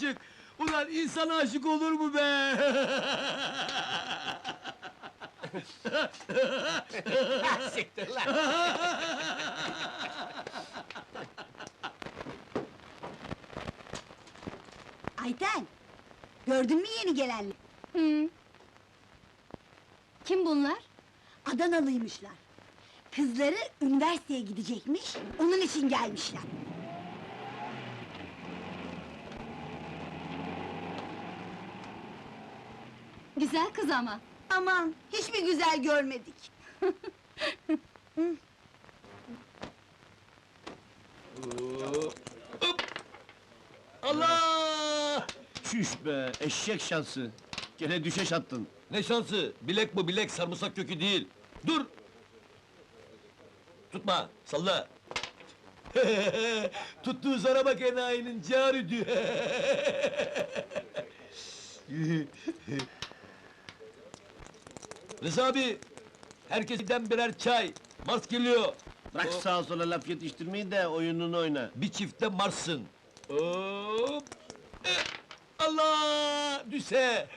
Aşık! Ulan insan aşık olur mu be? Siktir lan! Ayten, gördün mü yeni gelenleri? Hı. Kim bunlar? Adanalıymışlar. Kızları üniversiteye gidecekmiş, onun için gelmişler. Güzel kız ama. Aman, hiç mi güzel görmedik? Allah! Çüş be, eşek şansı! Gene düşeş attın. Ne şansı? Bilek bu bilek, sarımsak kökü değil. Dur! Tutma, salla! Tuttuğu zara bak enayinin carüdü! Rıza abi, herkesten birer çay. Mars geliyor. Bırak O- sağa sola laf yetiştirmeyi de oyununu oyna. Bir çifte Mars'ın. Hop! Eh, Allah! Düşe!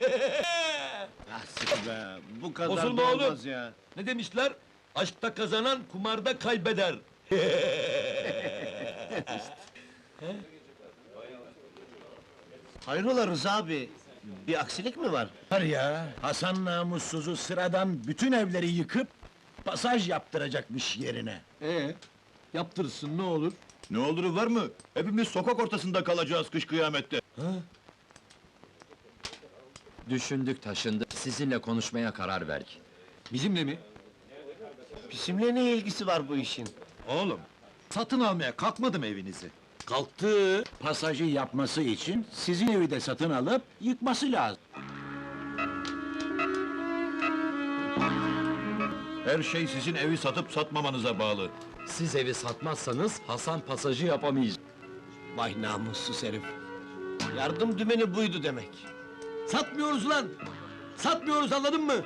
Ah sıkı be, bu kadar Bozulma da oğlum. olmaz ya. ne demişler? Aşkta kazanan kumarda kaybeder. Hayrola Rıza abi, bir aksilik mi var? Var ya, Hasan namussuzu sıradan bütün evleri yıkıp... ...pasaj yaptıracakmış yerine. Ee, yaptırsın ne olur? Ne olur var mı? Hepimiz sokak ortasında kalacağız kış kıyamette. Düşündük taşındık, sizinle konuşmaya karar verdik. Bizimle mi? Bizimle ne ilgisi var bu işin? Oğlum, satın almaya kalkmadım evinizi. Kalktı. Pasajı yapması için sizin evi de satın alıp yıkması lazım. Her şey sizin evi satıp satmamanıza bağlı. Siz evi satmazsanız Hasan pasajı yapamayacak. Vay namussuz herif! Yardım dümeni buydu demek. Satmıyoruz lan! Satmıyoruz anladın mı?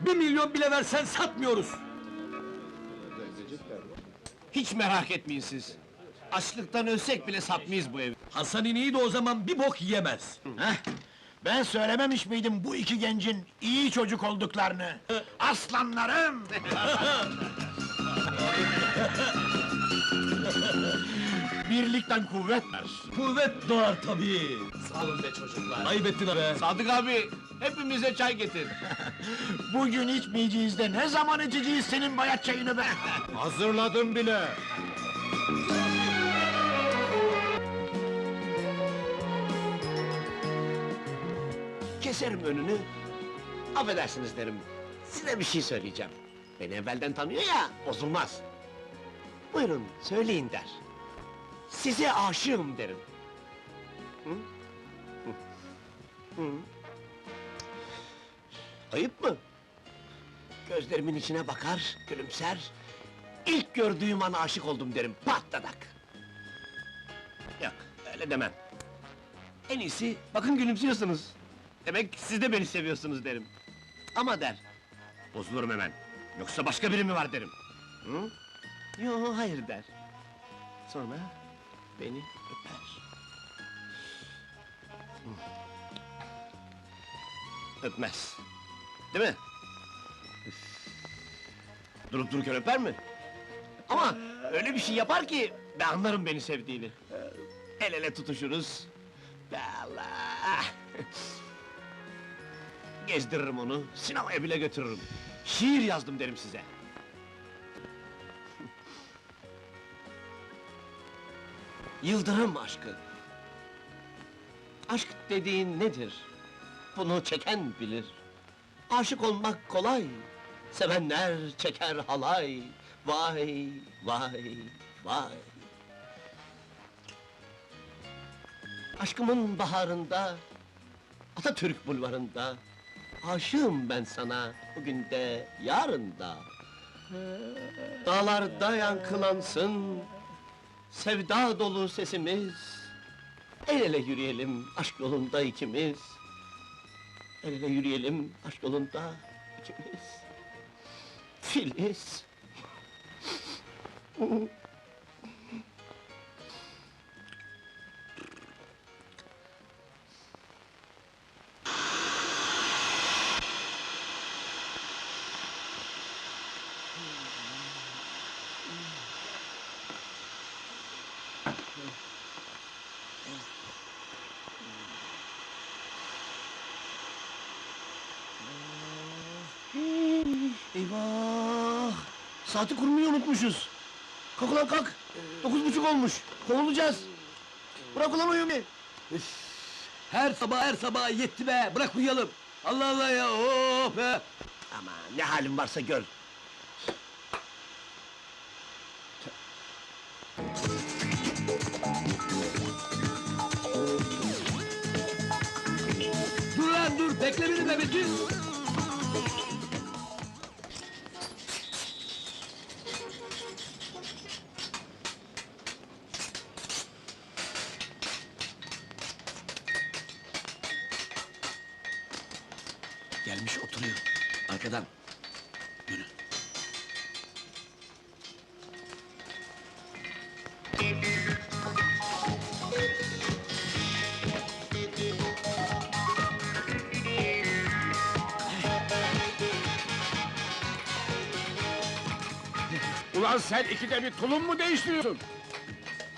Bir milyon bile versen satmıyoruz! Hiç merak etmeyin siz. Açlıktan ölsek bile satmayız bu evi. Hasan ineği de o zaman bir bok yiyemez. Heh, ben söylememiş miydim bu iki gencin iyi çocuk olduklarını? Aslanlarım! Birlikten kuvvet var. Kuvvet doğar tabii. Sağ olun be çocuklar. Ayıp ettin be. Sadık abi, hepimize çay getir. Bugün içmeyeceğiz de ne zaman içeceğiz senin bayat çayını be? Hazırladım bile. Keserim önünü. Affedersiniz derim. Size bir şey söyleyeceğim. Beni evvelden tanıyor ya, bozulmaz. Buyurun, söyleyin der. Size aşığım derim. Hı? Hı. Hı. Ayıp mı? Gözlerimin içine bakar, gülümser. İlk gördüğüm an aşık oldum derim, patladak. Yok, öyle demem. En iyisi, bakın gülümsüyorsunuz. Demek siz de beni seviyorsunuz derim. Ama der, bozulurum hemen. Yoksa başka biri mi var derim. Hı? Yo, hayır der. Sonra beni öper. Öpmez. Değil mi? Durup dururken öper mi? Ama öyle bir şey yapar ki ben anlarım beni sevdiğini. El ele tutuşuruz. Be Allah! Gezdiririm onu, sinemaya bile götürürüm. Şiir yazdım derim size. Yıldırım aşkı. Aşk dediğin nedir? Bunu çeken bilir. Aşık olmak kolay. Sevenler çeker halay. Vay, vay, vay. Aşkımın baharında, Atatürk bulvarında, aşığım ben sana bugün de, yarın da. Dağlarda yankılansın, sevda dolu sesimiz. El ele yürüyelim aşk yolunda ikimiz. El ele yürüyelim aşk yolunda ikimiz. Filiz. Saati kurmayı unutmuşuz. Kalk ulan kalk! Dokuz buçuk olmuş, kovulacağız! Bırak ulan uyumu! Her sabah her sabah yetti be. Bırak uyuyalım. Allah Allah ya. Oh be. Ama ne halin varsa gör! Dur lan dur. Bekle beni be Metin. Gelmiş oturuyor. Arkadan. Yürü. Ulan sen ikide bir tulum mu değiştiriyorsun?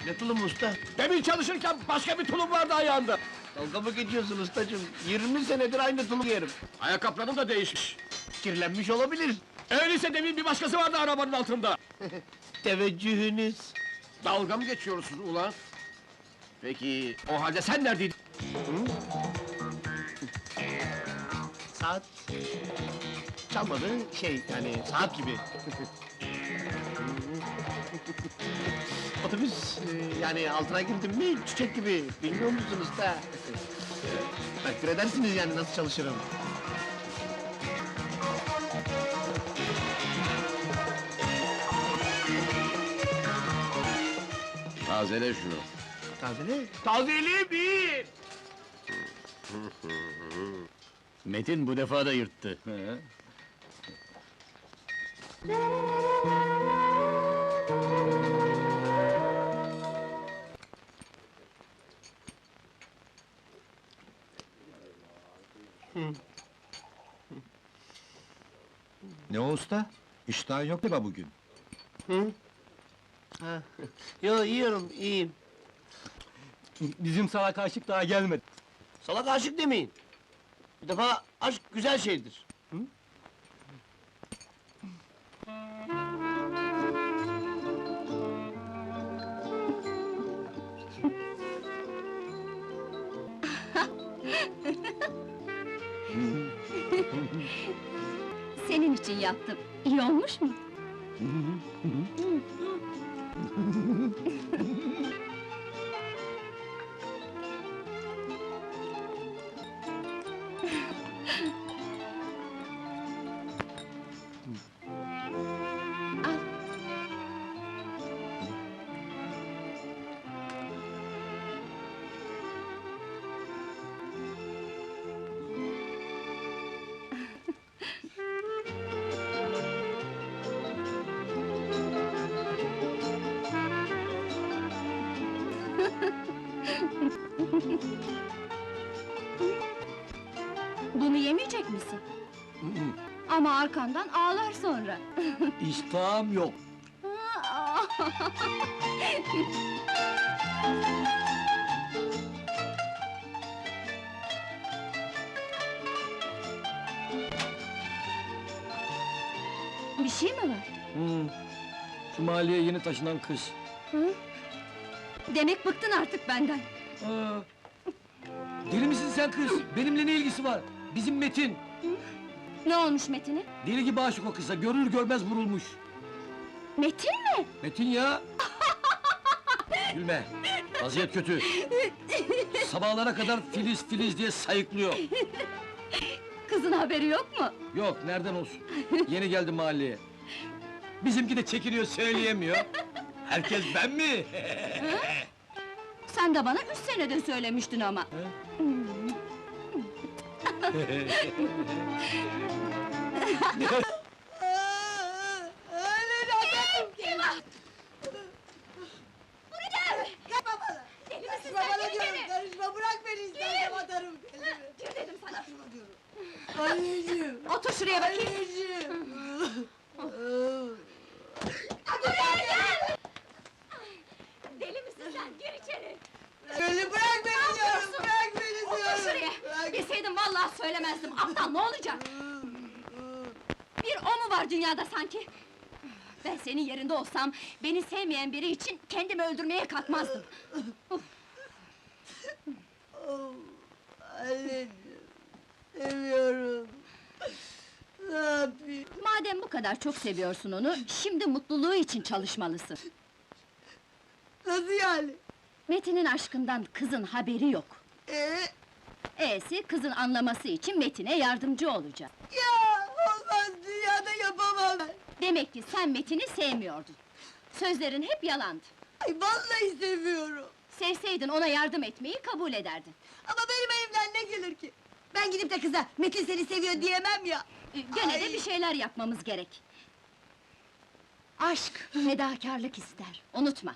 Ne tulum usta? Demin çalışırken başka bir tulum vardı ayağında. Dalga mı geçiyorsun ustacığım? 20 senedir aynı tulum giyerim. Ayakkabıların da değişmiş. Kirlenmiş olabilir. Öyleyse demin bir başkası vardı arabanın altında. Teveccühünüz. Dalga mı geçiyorsunuz ulan? Peki, o halde sen neredeydin? Saat... Çalmadı, şey yani saat gibi. Otobüs yani altına girdim mi çiçek gibi bilmiyor musunuz da? Takdir edersiniz yani nasıl çalışırım. Tazele şunu. Tazele. Tazeli bir! Metin bu defa da yırttı. Usta? İştahın yok mu bugün? Ha. Yo yiyorum iyiyim. Bizim salak aşık daha gelmedi. Salak aşık demeyin. Bir defa aşk güzel şeydir. Senin için yaptım. İyi olmuş mu? Bunu yemeyecek misin? Ama arkandan ağlar sonra. İştahım yok. Bir şey mi var? Hmm. Şu mahalleye yeni taşınan kız. Demek bıktın artık benden. Aa. Deli misin sen kız? Benimle ne ilgisi var? Bizim Metin. Ne olmuş Metin'e? Deli gibi aşık o kıza. Görür görmez vurulmuş. Metin mi? Metin ya! Gülme! Vaziyet kötü. Sabahlara kadar Filiz Filiz diye sayıklıyor. Kızın haberi yok mu? Yok, nereden olsun? Yeni geldi mahalleye. Bizimki de çekiniyor, söyleyemiyor. Herkes ben mi? Sen de bana üç senede söylemiştin ama. Deli misin sen? Geri geri! Karışma bırak beni istersen atarım kendimi. Gir dedim sana! Anneciğim, Otur şuraya bakayım! anneciğim. Deli misin sen? Gir içeri! Beni bırak beni diyorum, yapıyorsun? bırak beni Söylemezdim, aptal ne olacak? Bir o mu var dünyada sanki? Ben senin yerinde olsam, beni sevmeyen biri için kendimi öldürmeye kalkmazdım. Anneciğim, seviyorum. Ne yapayım? Madem bu kadar çok seviyorsun onu, şimdi mutluluğu için çalışmalısın. Nasıl yani? Metin'in aşkından kızın haberi yok. Ee, E'si kızın anlaması için Metin'e yardımcı olacak. ya olmaz dünyada yapamam ben. Demek ki sen Metin'i sevmiyordun. Sözlerin hep yalandı. Ay vallahi seviyorum. Sevseydin ona yardım etmeyi kabul ederdin. Ama benim elimden ne gelir ki? Ben gidip de kıza Metin seni seviyor diyemem ya. Ee, Gene de Ay. bir şeyler yapmamız gerek. Aşk, fedakarlık ister, unutma.